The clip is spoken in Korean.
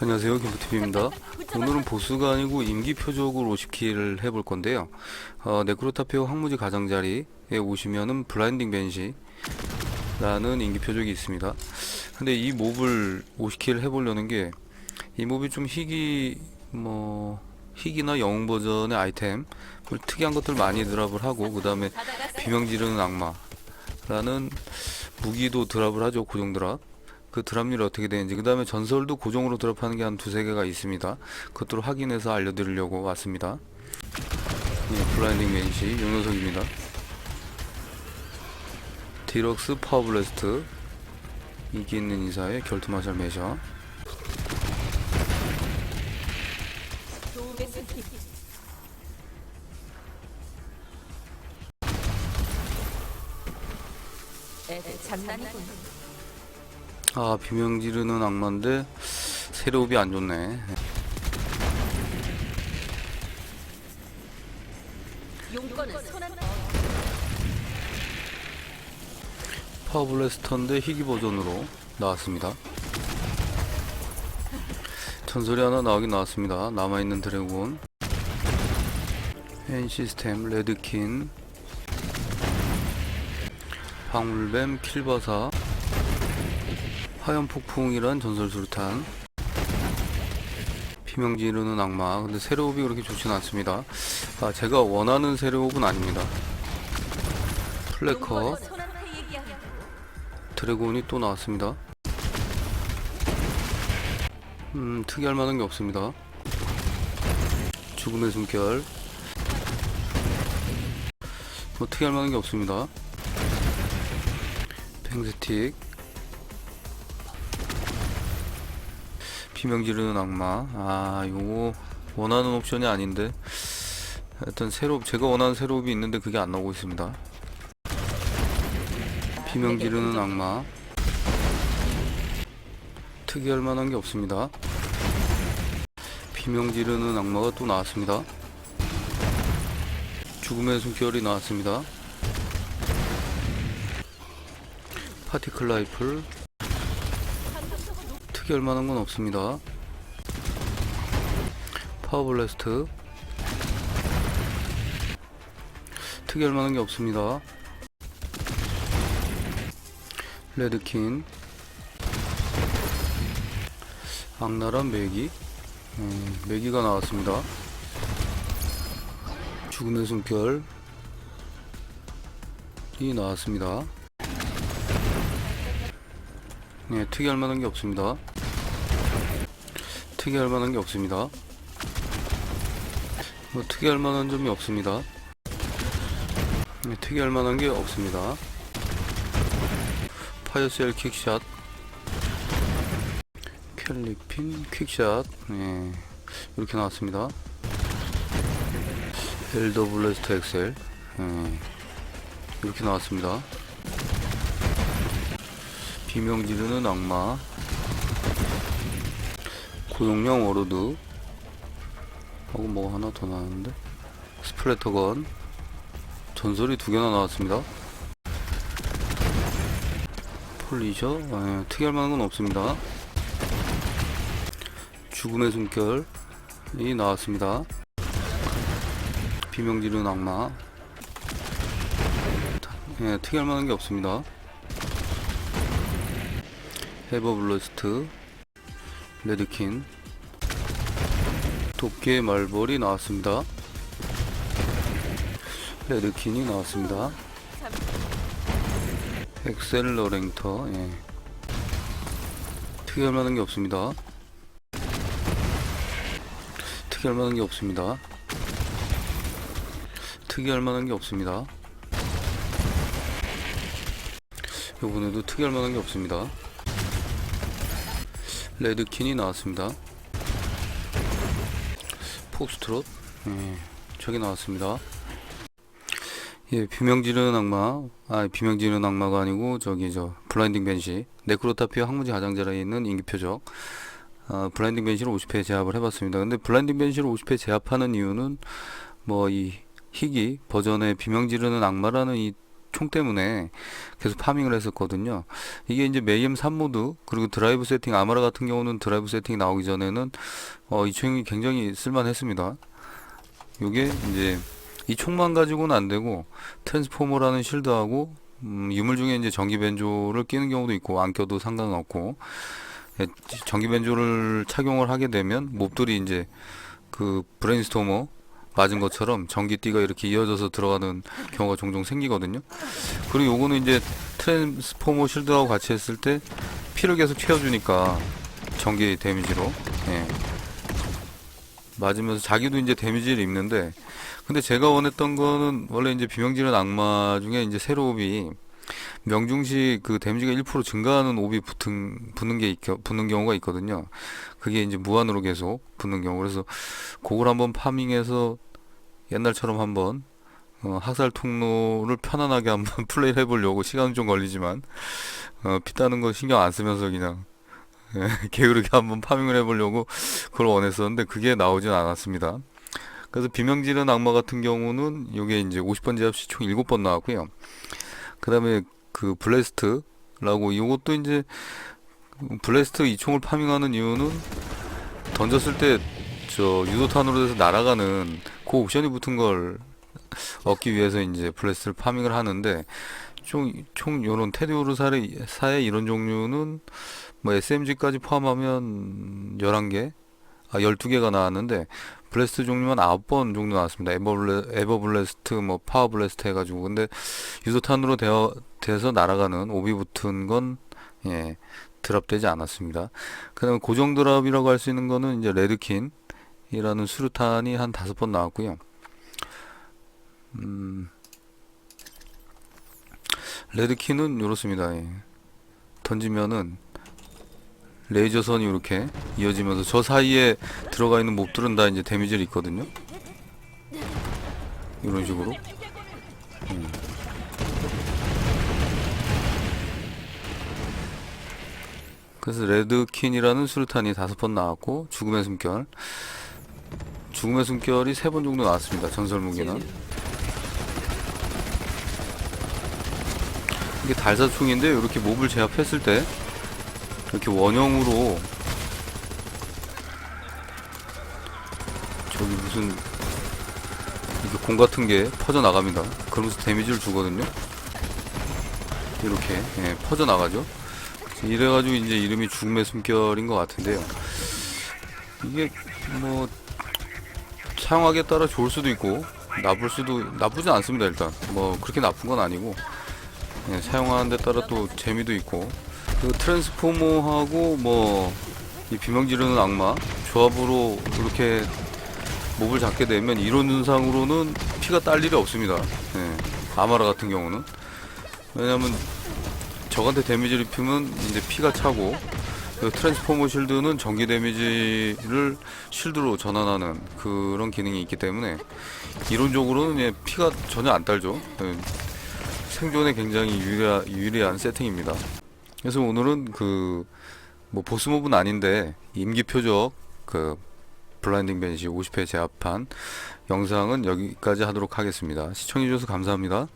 안녕하세요. 김부TV입니다. 오늘은 보스가 아니고 임기 표적을 50킬을 해볼 건데요. 어, 네크로타피오 황무지 가장자리에 오시면은 블라인딩 벤시 라는 임기 표적이 있습니다. 근데 이 몹을 50킬 해보려는 게 이 몹이 좀 희귀 뭐 희귀나 영웅 버전의 아이템 뭐 특이한 것들 많이 드랍을 하고 그 다음에 비명 지르는 악마 라는 무기도 드랍을 하죠. 고정 드랍 그 드랍률이 어떻게 되는지 그 다음에 전설도 고정으로 드랍하는 게 한 두세 개가 있습니다. 그것들을 확인해서 알려드리려고 왔습니다. 예, 블라인딩 맨시 요 녀석입니다. 디럭스 파워블래스트 인기 있는 인사의 결투마샬 애들 장난이군. 아 비명 지르는 악마인데 세로업이 안 좋네. 파워블래스터인데 희귀 버전으로 나왔습니다. 전설이 하나 나오긴 나왔습니다. 남아있는 드래곤. 현 시스템 레드킨. 방울뱀 킬바사 화염폭풍이란 전설 수류탄 비명 지르는 악마 근데 세로업이 그렇게 좋진 않습니다 아 제가 원하는 세로업은 아닙니다 플래커 드래곤이 또 나왔습니다. 음, 특이할 만한 게 없습니다. 죽음의 숨결. 뭐 특이할 만한 게 없습니다. 팽스틱. 비명 지르는 악마. 아, 요거 원하는 옵션이 아닌데. 하여튼 새로 제가 원하는 새로업이 있는데 그게 안 나오고 있습니다. 비명 지르는 악마 특이할 만한 게 없습니다 비명 지르는 악마가 또 나왔습니다 죽음의 숨결이 나왔습니다 파티클 라이플 특이할 만한 건 없습니다. 파워블래스트. 특이할 만한 게 없습니다. 레드킨. 악나란 메기. 음, 메기가 나왔습니다. 죽음의 숨결 이 나왔습니다. 네, 특이할 만한 게 없습니다 특이할 만한 게 없습니다. 뭐 특이할 만한 점이 없습니다. 네, 특이할 만한 게 없습니다. 파이어셀 킥샷. 캘리핀 퀵샷. 예, 이렇게 나왔습니다. 블래스터 엑셀. 예, 이렇게 나왔습니다. 비명 지르는 악마 고용량 워로드 하고 뭐 하나 더 나왔는데 스플래터건 전설이 두 개나 나왔습니다 폴리셔? 예, 특이할 만한 건 없습니다. 죽음의 숨결이 나왔습니다. 비명 지르는 악마. 예, 특이할 만한 게 없습니다. 헤버 블러스트, 레드킨, 도끼의 말벌이 나왔습니다. 레드킨이 나왔습니다. 엑셀러랭터 예. 특이할 만한 게 없습니다 특이할 만한 게 없습니다 특이할 만한 게 없습니다 요번에도 특이할 만한 게 없습니다 레드킨이 나왔습니다 폭스트롯 예. 저기 나왔습니다 예, 비명 지르는 악마. 아, 비명 지르는 악마가 아니고 저기 저 블라인딩 벤시. 네크로타피아 항무지 가장자리에 있는 인기 표적. 아, 블라인딩 벤시를 50회 제압을 해봤습니다. 근데 블라인딩 벤시를 50회 제압하는 이유는 뭐 이 희귀 버전의 비명 지르는 악마라는 이 총 때문에 계속 파밍을 했었거든요. 이게 이제 메이엠 3모드 그리고 드라이브 세팅 아마라 같은 경우는 드라이브 세팅이 나오기 전에는 어, 이 총이 굉장히 쓸만했습니다. 요게 이제 이 총만 가지고는 안 되고 트랜스포머라는 실드하고 음, 유물 중에 이제 전기 벤조를 끼는 경우도 있고 안 껴도 상관없고 예, 전기 벤조를 착용을 하게 되면 몹들이 이제 그 브레인스토머 맞은 것처럼 전기띠가 이렇게 이어져서 들어가는 경우가 종종 생기거든요. 그리고 요거는 이제 트랜스포머 실드하고 같이 했을 때 피를 계속 채워주니까 전기 데미지로 예. 맞으면서 자기도 이제 데미지를 입는데 근데 제가 원했던 거는 원래 이제 비명지른 악마 중에 이제 새로 옵이 명중시 그 데미지가 1% 증가하는 옵이 붙은 붙는 게 있, 붙는 경우가 있거든요. 그게 이제 무한으로 계속 붙는 경우 그래서 그걸 한번 파밍해서 옛날처럼 한번 어, 학살 통로를 편안하게 한번 플레이를 해보려고 시간은 좀 걸리지만 어, 피 따는 거 신경 안 쓰면서 그냥 예, 게으르게 한번 파밍을 해보려고 그걸 원했었는데 그게 나오진 않았습니다. 그래서 비명지른 악마 같은 경우는 요게 이제 50번 제압시 총 7번 나왔고요. 그 다음에 그 블래스트라고 이것도 이제 블래스트 이 총을 파밍하는 이유는 던졌을 때 저 유도탄으로 돼서 날아가는 그 옵션이 붙은 걸 얻기 위해서 이제 블래스트를 파밍을 하는데 총, 총 요런 테디오르사의 사의 이런 종류는 뭐 SMG까지 포함하면 11개 아 12개가 나왔는데 블래스트 종류만 9번 정도 나왔습니다. 에버블레, 에버블래스트 뭐 파워블래스트 해 가지고 근데 유도탄으로 되어 돼서 날아가는 오비 붙은 건 예, 드랍되지 않았습니다. 그다음에 고정 드랍이라고 할 수 있는 거는 이제 레드킨 이라는 수류탄이 한 다섯 번 나왔고요. 음, 레드킨은 이렇습니다. 예. 던지면은 레이저선이 이렇게 이어지면서 저 사이에 들어가 있는 몹들은 다 이제 데미지를 입거든요. 이런 식으로. 음. 그래서 레드킨이라는 수류탄이 다섯 번 나왔고 죽음의 숨결 죽음의 숨결이 세 번 정도 나왔습니다. 전설 무기는 이게 달사총인데 이렇게 몹을 제압했을 때 이렇게 원형으로 저기 무슨 이렇게 공 같은 게 퍼져 나갑니다. 그러면서 데미지를 주거든요. 이렇게 예, 퍼져 나가죠. 이래가지고 이제 이름이 죽음의 숨결인 것 같은데요. 이게 뭐 사용하기에 따라 좋을 수도 있고 나쁠 수도 나쁘진 않습니다. 일단 뭐 그렇게 나쁜 건 아니고 예, 사용하는 데 따라 또 재미도 있고 그 트랜스포머하고 뭐 이 비명 지르는 악마 조합으로 이렇게 몹을 잡게 되면 이론상으로는 피가 딸 일이 없습니다. 예, 아마라 같은 경우는 왜냐면 적한테 데미지를 입히면 이제 피가 차고 그 트랜스포머 실드는 전기 데미지를 실드로 전환하는 그런 기능이 있기 때문에 이론적으로는 예, 피가 전혀 안 딸죠. 예, 생존에 굉장히 유리한, 유리한 세팅입니다. 그래서 오늘은 그 뭐 보스몹은 아닌데 임기 표적 그 블라인딩 벤시 50회 제압한 영상은 여기까지 하도록 하겠습니다. 시청해주셔서 감사합니다.